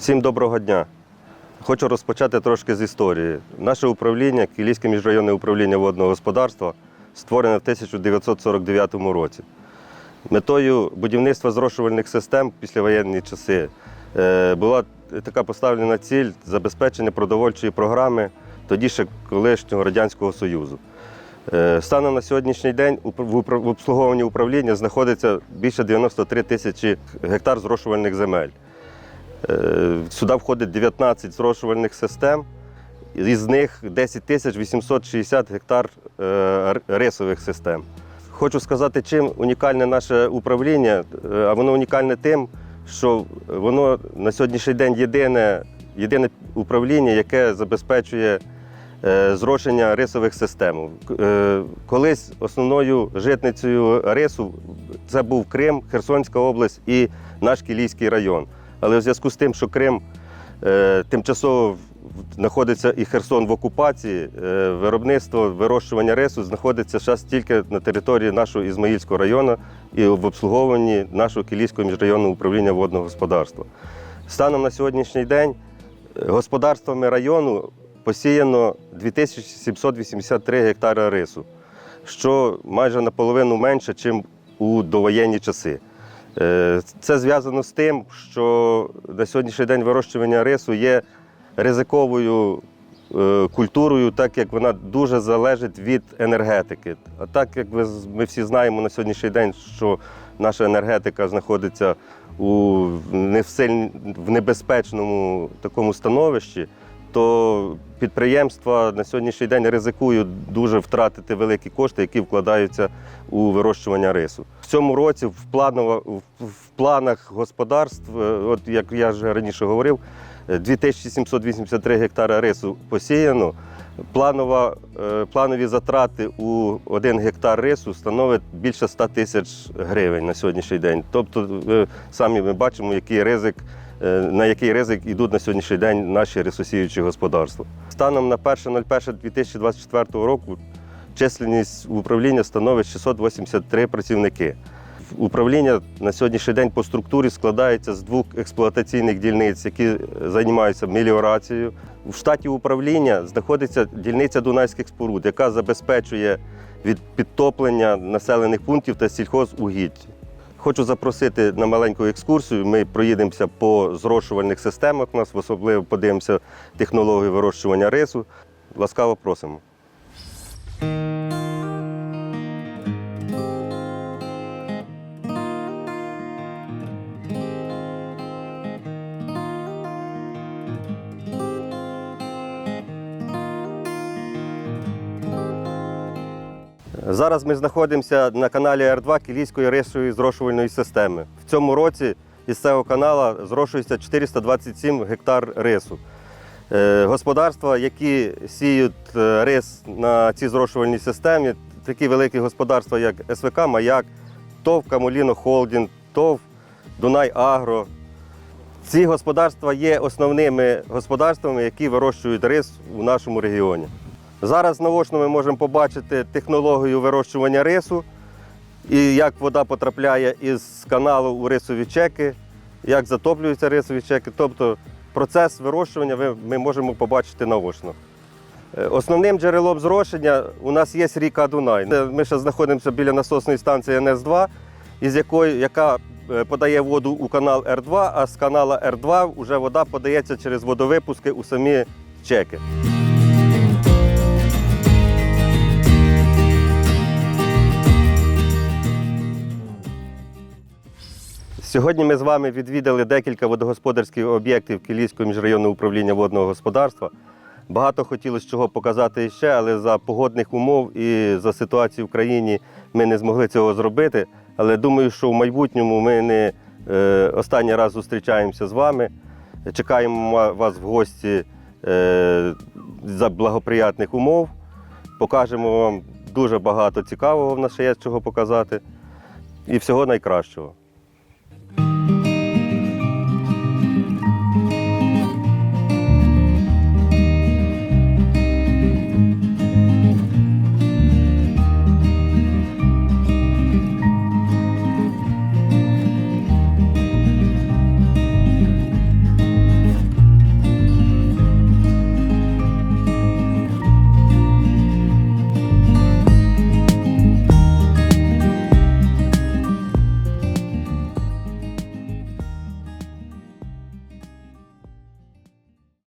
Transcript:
Всім доброго дня. Хочу розпочати трошки з історії. Наше управління, Кілійське міжрайонне управління водного господарства, створене в 1949 році. Метою будівництва зрошувальних систем післявоєнні часи е, була така поставлена ціль забезпечення продовольчої програми тоді ще колишнього Радянського Союзу. Е, Станом на сьогоднішній день в обслуговуванні управління знаходиться більше 93 тисячі гектар зрошувальних земель. Е, Сюди входить 19 зрошувальних систем, із них 10 тисяч 860 гектар е, рисових систем. Хочу сказати, чим унікальне наше управління, Е, а воно унікальне тим, що воно на сьогоднішній день єдине, єдине управління, яке забезпечує зрошення рисових систем. Колись основною житницею рису це був Крим, Херсонська область і наш Кілійський район. Але в зв'язку з тим, що Крим е, тимчасово знаходиться і Херсон в окупації, е, виробництво вирощування рису знаходиться зараз тільки на території нашого Ізмаїльського району і в обслуговуванні нашого Кілійського міжрайонного управління водного господарства. Станом на сьогоднішній день е, господарствами району посіяно 2783 гектари рису, що майже наполовину менше, ніж у довоєнні часи. Е, Це зв'язано з тим, що на сьогоднішній день вирощування рису є ризиковою е, культурою, так як вона дуже залежить від енергетики. А так як ми всі знаємо на сьогоднішній день, що наша енергетика знаходиться у в небезпечному такому становищі, то підприємства на сьогоднішній день ризикують дуже втратити великі кошти, які вкладаються у вирощування рису. В цьому році в, планово, в, планах господарств, е, от як я вже раніше говорив, е, 2783 гектара рису посіяно. Планова, е, планові затрати у 1 гектар рису становить більше 100 тисяч гривень на сьогоднішній день. Тобто, самі ми бачимо, який ризик, е, на який ризик йдуть на сьогоднішній день наші рисосіючі господарства. Станом на 1.01.2024 року численність управління становить 683 працівники. Управління на сьогоднішній день по структурі складається з двох експлуатаційних дільниць, які займаються меліорацією. В штаті управління знаходиться дільниця Дунайських споруд, яка забезпечує від підтоплення населених пунктів та сільхозугідь. Хочу запросити на маленьку екскурсію. Ми проїдемося по зрошувальних системах. У нас особливо подивимося технологію вирощування рису. Ласкаво просимо. Зараз ми знаходимося на каналі Р2 Кілійської рисової зрошувальної системи. В цьому році із цього каналу зрошується 427 гектар рису. Е, Господарства, які сіють е, рис на цій зрошувальній системі, такі великі господарства, як СВК Маяк, ТОВ Камоліно Холдінг, ТОВ Дунай Агро. Ці господарства є основними господарствами, які вирощують рис у нашому регіоні. Зараз наочно ми можемо побачити технологію вирощування рису і як вода потрапляє із каналу у рисові чеки, як затоплюються рисові чеки. Тобто процес вирощування ми можемо побачити наочно. Е, Основним джерелом зрошення у нас є ріка Дунай. Ми ще знаходимося біля насосної станції НС-2, із якої, яка е, подає воду у канал Р2, а з канала Р2 вже вода подається через водовипуски у самі чеки. Сьогодні ми з вами відвідали декілька водогосподарських об'єктів Кілійського міжрайонного управління водного господарства. Багато хотілося чого показати ще, але за погодних умов і за ситуацію в країні ми не змогли цього зробити. Але думаю, що в майбутньому ми не е, останній раз зустрічаємося з вами. Чекаємо вас в гості е, за благоприятних умов. Покажемо вам дуже багато цікавого, в нас ще є чого показати. І всього найкращого.